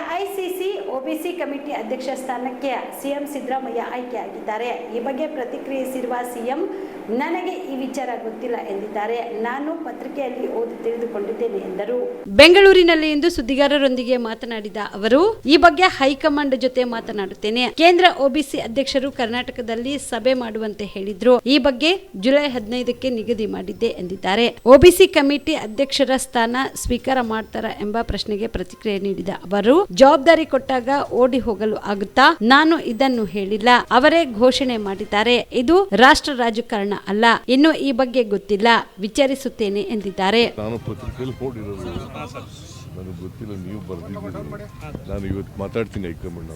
AICC OBC committee ಅಧ್ಯಕ್ಷ ಸ್ಥಾನಕ್ಕೆ CM Siddaramaiah ಆಯ್ಕೆಯಾಗಿದ್ದಾರೆ. ಈ ಬಗ್ಗೆ ಪ್ರತಿಕ್ರಿಯಿಸಿರುವ ಸಿಎಂ ನನಗೆ ಈ ವಿಚಾರ ಗೊತ್ತಿಲ್ಲ ಎಂದಿದ್ದಾರೆ. ನಾನು ಪತ್ರಿಕೆಯಲ್ಲಿ ಓದಿ ತಿಳಿದುಕೊಂಡಿದ್ದೇನೆ ಎಂದರು. ಬೆಂಗಳೂರಿನಲ್ಲಿ ಇಂದು ಸುದ್ದಿಗಾರರೊಂದಿಗೆ ಮಾತನಾಡಿದ ಅವರು, ಈ ಬಗ್ಗೆ ಹೈಕಮಾಂಡ್ ಜೊತೆ ಮಾತನಾಡುತ್ತೇನೆ. ಕೇಂದ್ರ ಒಬಿಸಿ ಅಧ್ಯಕ್ಷರು ಕರ್ನಾಟಕದಲ್ಲಿ ಸಭೆ ಮಾಡುವಂತೆ ಹೇಳಿದ್ರು. ಈ ಬಗ್ಗೆ ಜುಲೈ ಹದಿನೈದಕ್ಕೆ ನಿಗದಿ ಮಾಡಿದ್ದೆ ಎಂದಿದ್ದಾರೆ. ಒಬಿಸಿ ಕಮಿಟಿ ಅಧ್ಯಕ್ಷರ ಸ್ಥಾನ ಸ್ವೀಕಾರ ಮಾಡ್ತಾರ ಎಂಬ ಪ್ರಶ್ನೆಗೆ ಪ್ರತಿಕ್ರಿಯೆ ನೀಡಿದ ಅವರು, ಜವಾಬ್ದಾರಿ ಕೊಟ್ಟಾಗ ಓಡಿ ಹೋಗಲು ಆಗುತ್ತಾ? ನಾನು ಇದನ್ನು ಹೇಳಿಲ್ಲ. ಅವರೇ ಘೋಷಣೆ ಮಾಡಿದ್ದಾರೆ. ಇದು ರಾಷ್ಟ್ರ ರಾಜಕಾರಣ. ಅಲ್ಲ. ಇನ್ನು ಈ ಬಗ್ಗೆ ಗೊತ್ತಿಲ್ಲ. ವಿಚಾರಿಸುತ್ತೇನೆ ಎಂದಿದ್ದಾರೆ. ನಾನು ಪತ್ರಿಕೆಯಲ್ಲಿ ನೋಡಿರೋದು ನನಗೆ ಗೊತ್ತಿಲ್ಲ ನೀವು ಬರೆದಿದ್ದೀರಿ. ನಾನು ಇವತ್ತು ಮಾತಾಡ್ತೀನಿ ಹೈಕಮಾಂಡ್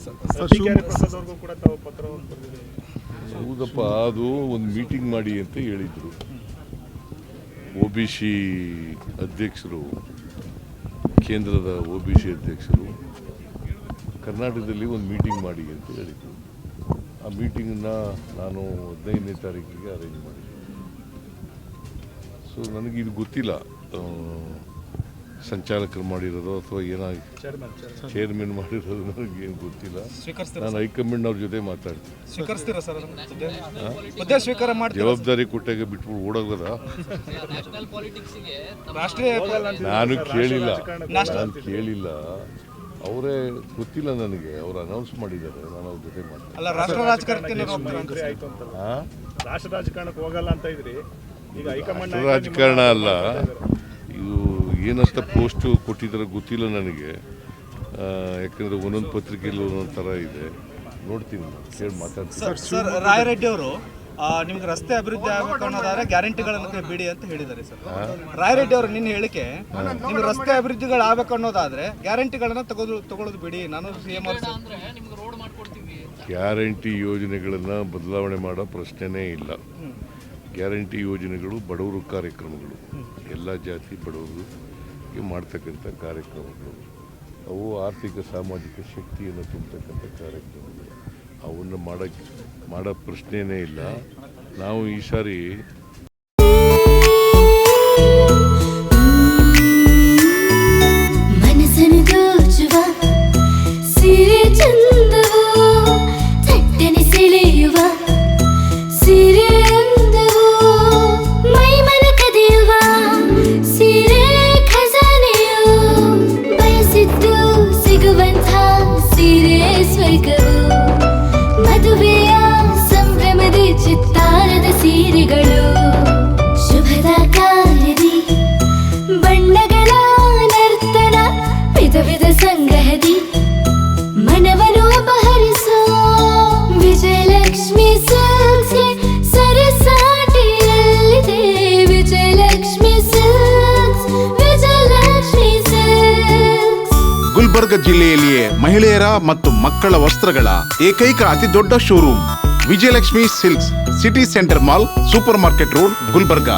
ಹೌದಪ್ಪ ಅದು ಒಂದು ಮೀಟಿಂಗ್ ಮಾಡಿ ಅಂತ ಹೇಳಿದರು. ಒ ಬಿ ಸಿ ಅಧ್ಯಕ್ಷರು ಕೇಂದ್ರದ ಒ ಬಿ ಸಿ ಅಧ್ಯಕ್ಷರು ಕರ್ನಾಟಕದಲ್ಲಿ ಒಂದು ಮೀಟಿಂಗ್ ಮಾಡಿ ಅಂತ ಹೇಳಿದರು. ಆ ಮೀಟಿಂಗನ್ನ ನಾನು ಹದಿನೈದನೇ ತಾರೀಕಿಗೆ ಅರೇಂಜ್ ಮಾಡಿದ್ದೆ ಸೊ ನನಗೆ ಇದು ಗೊತ್ತಿಲ್ಲ ಸಂಚಾಲಕರು ಮಾಡಿರೋದು ಅಥವಾ ಏನಾಗಿ ಚೇರ್ಮನ್ ಮಾಡಿರೋದು ನನಗೆ ಏನು ಗೊತ್ತಿಲ್ಲ. ಸ್ವೀಕರಿಸ್ತೀರಾ ನಾನು ಹೈಕಮಾಂಡ್ ಅವ್ರ ಜೊತೆ ಮಾತಾಡ್ತೀನಿ. ಸ್ವೀಕರಿಸ್ತೀರಾ ಸರ್ ಅದನ್ನ? ಹುದ್ದೆ ಹುದ್ದೆ ಸ್ವೀಕಾರ ಮಾಡ್ತೀರಾ ಜವಾಬ್ದಾರಿ ಕೊಟ್ಟಾಗ ಬಿಟ್ಬಿಟ್ಟು ಓಡೋಗದ ನಾನು ಕೇಳಿಲ್ಲ. ನಾನು ಕೇಳಿಲ್ಲ. ಅವರೇ ಗೊತ್ತಿಲ್ಲ ನನಗೆ ಅವ್ರು ಅನೌನ್ಸ್ ಮಾಡಿದ್ದಾರೆ ನಾನು ಅವ್ರ ಜೊತೆ ಅಲ್ಲ ರಾಷ್ಟ್ರ ರಾಜಕಾರಣಕ್ಕೆ ರಾಷ್ಟ್ರ ರಾಜಕಾರಣಕ್ಕೆ ಹೋಗಲ್ಲ ಅಂತ ಇದ್ರಿ. ಈಗ ಹೈಕಮಾಂಡ್ ರಾಷ್ಟ್ರ ರಾಜಕಾರಣ ಅಲ್ಲ. ಇದು ಏನಂತ ಪೋಸ್ಟು ಕೊಟ್ಟಿದ್ದಾರೆ ಗೊತ್ತಿಲ್ಲ ನನಗೆ. ಯಾಕಂದರೆ ಒಂದೊಂದು ಪತ್ರಿಕೆಯಲ್ಲಿ ಒಂದೊಂದು ಥರ ಇದೆ. ನೋಡ್ತೀನಿ ನಾನು ಕೇಳಿ ಮಾತಾಡ್ತೀನಿ. ಸರ್ ಸರ್ ರಾಯರೆಡ್ಡಿ ಅವರು ನಿಮ್ಗೆ ರಸ್ತೆ ಅಭಿವೃದ್ಧಿ ಆಗಬೇಕು ಅನ್ನೋದಾದ್ರೆ ಗ್ಯಾರಂಟಿಗಳನ್ನು ಬಿಡಿ ಅಂತ ಹೇಳಿದ್ದಾರೆ ಸರ್. ರಾಯರೆಡ್ಡಿ ಅವರು ನಿನ್ನ ಹೇಳಿಕೆ ನಿಮ್ಗೆ ರಸ್ತೆ ಅಭಿವೃದ್ಧಿಗಳು ಆಗ್ಬೇಕು ಅನ್ನೋದಾದ್ರೆ ಗ್ಯಾರಂಟಿಗಳನ್ನ ತಗೋದು ತಗೊಳ್ಳೋದು ಬಿಡಿ. ನಾನು ಸಿ ಎಂ ಅವರು ಗ್ಯಾರಂಟಿ ಯೋಜನೆಗಳನ್ನು ಬದಲಾವಣೆ ಮಾಡೋ ಪ್ರಶ್ನೆನೇ ಇಲ್ಲ. ಗ್ಯಾರಂಟಿ ಯೋಜನೆಗಳು ಬಡವರು ಕಾರ್ಯಕ್ರಮಗಳು. ಎಲ್ಲ ಜಾತಿ ಬಡವರು ಮಾಡ್ತಕ್ಕಂಥ ಕಾರ್ಯಕ್ರಮಗಳು. ಅವು ಆರ್ಥಿಕ ಸಾಮಾಜಿಕ ಶಕ್ತಿಯನ್ನು ತುಂಬತಕ್ಕಂಥ ಕಾರ್ಯಕ್ರಮಗಳು. ಅವನ್ನು ಮಾಡೋಕ್ಕೆ ಮಾಡೋ ಪ್ರಶ್ನೆನೇ ಇಲ್ಲ. ನಾವು ಈ ಸಾರಿ ಸಿಗುವಂಥ ಸೀರೆ ಸಿರೆ ವಿಧ ವಿಧ ಸಂಗ್ರಹದಿ ಮನವನ್ನು ಅಪಹರಿಸೋ ವಿಜಯಲಕ್ಷ್ಮಿ ಸಿಲ್ಕ್ಸ್ಗೆ ಸರಸಾಟಿಯಲ್ಲಿದೆ. ವಿಜಯಲಕ್ಷ್ಮಿ ಸಿಲ್ಕ್ಸ್ ವಿಜಯಲಕ್ಷ್ಮಿ ಸಿಲ್ಕ್ಸ್ ಗುಲ್ಬರ್ಗ ಜಿಲ್ಲೆಯಲ್ಲಿಯೇ ಮಹಿಳೆಯರ ಮತ್ತು ಮಕ್ಕಳ ವಸ್ತ್ರಗಳ ಏಕೈಕ ಅತಿ ದೊಡ್ಡ showroom Vijayalakshmi silks city centre mall, super market road, Gulbarga.